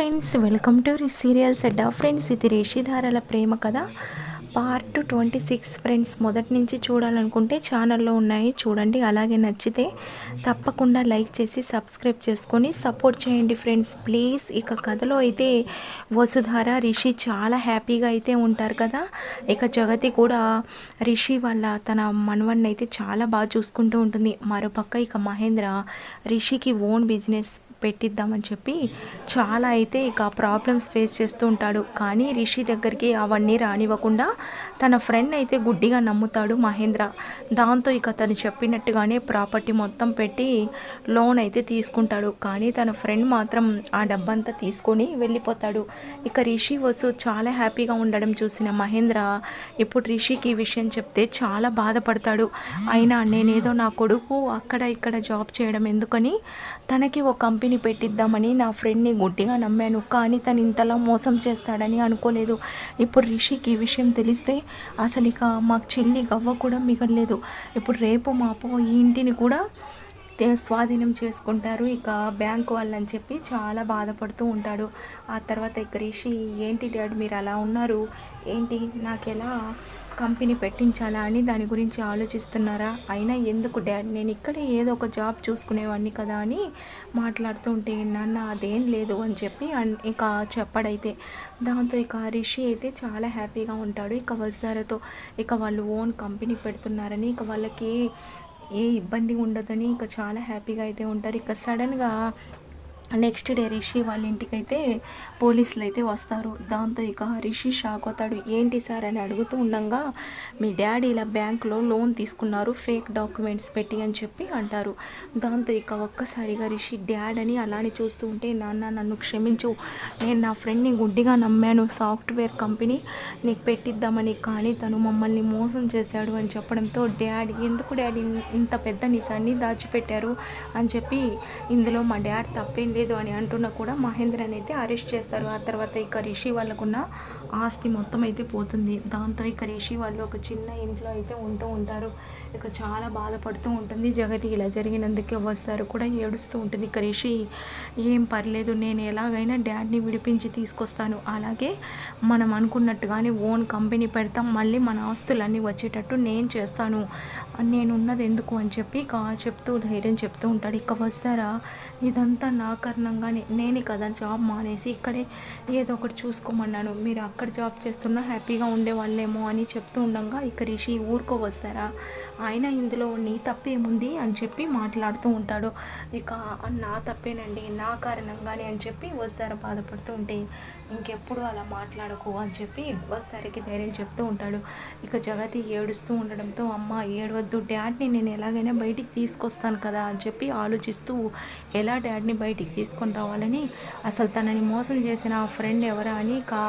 Friends welcome to serial సెడ్డా friends. ఇది రేషిధారల ప్రేమ కదా పార్ట్ ట్వంటీ సిక్స్ ఫ్రెండ్స్ మొదటి నుంచి చూడాలనుకుంటే ఛానల్లో ఉన్నాయి. చూడండి అలాగే నచ్చితే తప్పకుండా లైక్ చేసి సబ్స్క్రైబ్ చేసుకొని సపోర్ట్ చేయండి ఫ్రెండ్స్. ప్లీజ్ ఇక కథలో అయితే వసుధార రిషి చాలా హ్యాపీగా అయితే ఉంటారు కదా. ఇక జగతి కూడా రిషి వాళ్ళ తన మనవడిని అయితే చాలా బాగా చూసుకుంటూ ఉంటుంది. మరోపక్క ఇక మహేంద్ర రిషికి ఓన్ బిజినెస్ పెట్టిద్దామని చెప్పి చాలా అయితే ఇక ప్రాబ్లమ్స్ ఫేస్ చేస్తూ ఉంటాడు. కానీ రిషి దగ్గరికి అవన్నీ రానివ్వకుండా తన ఫ్రెండ్ అయితే గుడ్డిగా నమ్ముతాడు మహేంద్ర. దాంతో ఇక తను చెప్పినట్టుగానే ప్రాపర్టీ మొత్తం పెట్టి లోన్ అయితే తీసుకుంటాడు. కానీ తన ఫ్రెండ్ మాత్రం ఆ డబ్బంతా తీసుకొని వెళ్ళిపోతాడు. ఇక రిషి వసు చాలా హ్యాపీగా ఉండడం చూసిన మహేంద్ర ఇప్పుడు రిషికి ఈ విషయం చెప్తే చాలా బాధపడతాడు. అయినా నేనేదో నా కొడుకు అక్కడ ఇక్కడ జాబ్ చేయడం ఎందుకని తనకి ఒక కంపెనీ పెట్టిద్దామని నా ఫ్రెండ్ని గుడ్డిగా నమ్మాను. కానీ తను ఇంతలా మోసం చేస్తాడని అనుకోలేదు. ఇప్పుడు రిషికి ఈ విషయం తెలిస్తే అసలు ఇక మాకు చెల్లి గవ్వ కూడా మిగలలేదు. ఇప్పుడు రేపు మాపో ఈ ఇంటిని కూడా స్వాధీనం చేసుకుంటారు. ఇక బ్యాంక్ వాళ్ళని చెప్పి చాలా బాధపడుతూ ఉంటాడు. ఆ తర్వాత ఇక రిషి ఏంటి డాడ్ మీరు అలా ఉన్నారు? ఏంటి? నాకు ఎలా కంపెనీ పెట్టించాలా అని దాని గురించి ఆలోచిస్తున్నారా? అయినా ఎందుకు డాడ్ నేను ఇక్కడే ఏదో ఒక జాబ్ చూసుకునేవాడిని కదా అని మాట్లాడుతూ ఉంటే నాన్న అదేం లేదు అని చెప్పి ఇక చెప్పడైతే. దాంతో ఇక రిషి అయితే చాలా హ్యాపీగా ఉంటాడు. ఇక వస్తారతో ఇక వాళ్ళు ఓన్ కంపెనీ పెడుతున్నారని ఇక వాళ్ళకి ఏ ఇబ్బంది ఉండదని ఇక చాలా హ్యాపీగా అయితే ఉంటారు. ఇక సడన్గా నెక్స్ట్ డే రిషి వాళ్ళ ఇంటికైతే పోలీసులు అయితే వస్తారు. దాంతో ఇక రిషి షాక్ అవుతాడు. ఏంటి సార్? అని అడుగుతూ ఉండగా మీ డాడీ ఇలా బ్యాంక్లో లోన్ తీసుకున్నారు ఫేక్ డాక్యుమెంట్స్ పెట్టి అని చెప్పి అంటారు. దాంతో ఇక ఒక్కసారిగా రిషి డాడ్ అని అలానే చూస్తూ ఉంటే నాన్న నన్ను క్షమించు. నేను నా ఫ్రెండ్ని గుడ్డిగా నమ్మాను. సాఫ్ట్వేర్ కంపెనీ నీకు పెట్టిద్దామని కానీ తను మమ్మల్ని మోసం చేశాడు అని చెప్పడంతో డాడీ ఎందుకు డాడీ ఇంత పెద్ద నిజాన్ని దాచిపెట్టారు? అని చెప్పి ఇందులో మా డాడ్ తప్పింది లేదు అని అంటున్నా కూడా మహేంద్రని అయితే అరెస్ట్ చేస్తారు. ఆ తర్వాత ఇక రిషి వాళ్ళకున్న ఆస్తి మొత్తం అయితే పోతుంది. దాంతో ఇక రిషి వాళ్ళు ఒక చిన్న ఇంట్లో అయితే ఉంటూ ఉంటారు. ఇక చాలా బాధపడుతూ ఉంటుంది. జగతి ఇలా జరిగినందుకే వస్తారు కూడా ఏడుస్తూ ఉంటుంది. ఇక రిషి ఏం పర్లేదు నేను ఎలాగైనా డాడ్ని విడిపించి తీసుకొస్తాను. అలాగే మనం అనుకున్నట్టుగానే ఓన్ కంపెనీ పెడతాం. మళ్ళీ మన ఆస్తులన్నీ వచ్చేటట్టు నేను చేస్తాను. నేను ఉన్నది ఎందుకు? అని చెప్పి ఇక చెప్తూ ధైర్యం చెప్తూ ఉంటాడు. ఇక వస్తారా? ఇదంతా నాకు కారణంగానే నేను కదా జాబ్ మానేసి ఇక్కడే ఏదో ఒకటి చూసుకోమన్నాను. మీరు అక్కడ జాబ్ చేస్తున్నా హ్యాపీగా ఉండేవాళ్ళేమో అని చెప్తూ ఉండగా ఇక రిషి ఊరుకో వస్తారా? ఆయన ఇందులో నీ తప్పేముంది? అని చెప్పి మాట్లాడుతూ ఉంటాడు. ఇక నా తప్పేనండి నా కారణంగానే అని చెప్పి వస్తారా బాధపడుతూ ఉంటే ఇంకెప్పుడు అలా మాట్లాడకు అని చెప్పి వస్తారికి ధైర్యం చెప్తూ ఉంటాడు. ఇక జగతి ఏడుస్తూ ఉండడంతో అమ్మ ఏడవద్దు డాడ్ని నేను ఎలాగైనా బయటికి తీసుకొస్తాను కదా అని చెప్పి ఆలోచిస్తూ ఎలా డాడ్ని బయటికి తీసుకొని రావాలని అసలు తనని మోసం చేసిన ఆ ఫ్రెండ్ ఎవరా అని కా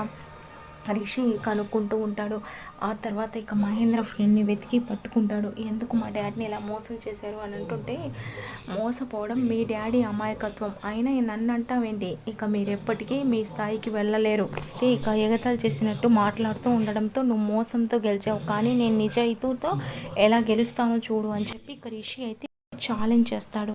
రిషి కనుక్కుంటూ ఉంటాడు. ఆ తర్వాత ఇక మహేంద్ర ఫ్రెండ్ని వెతికి పట్టుకుంటాడు. ఎందుకు మా డాడీని ఇలా మోసం చేశారు? అని అంటుంటే మోసపోవడం మీ డాడీ అమాయకత్వం. అయినా నన్ను అంటావేంటి? ఇక మీరు ఎప్పటికీ మీ స్థాయికి వెళ్ళలేరు. అయితే ఇక ఎగతాలు చేసినట్టు మాట్లాడుతూ ఉండడంతో నువ్వు మోసంతో గెలిచావు. కానీ నేను నిజాయితీతో ఎలా గెలుస్తానో చూడు అని చెప్పి ఇక రిషి అయితే ఛాలెంజ్ చేస్తాడు.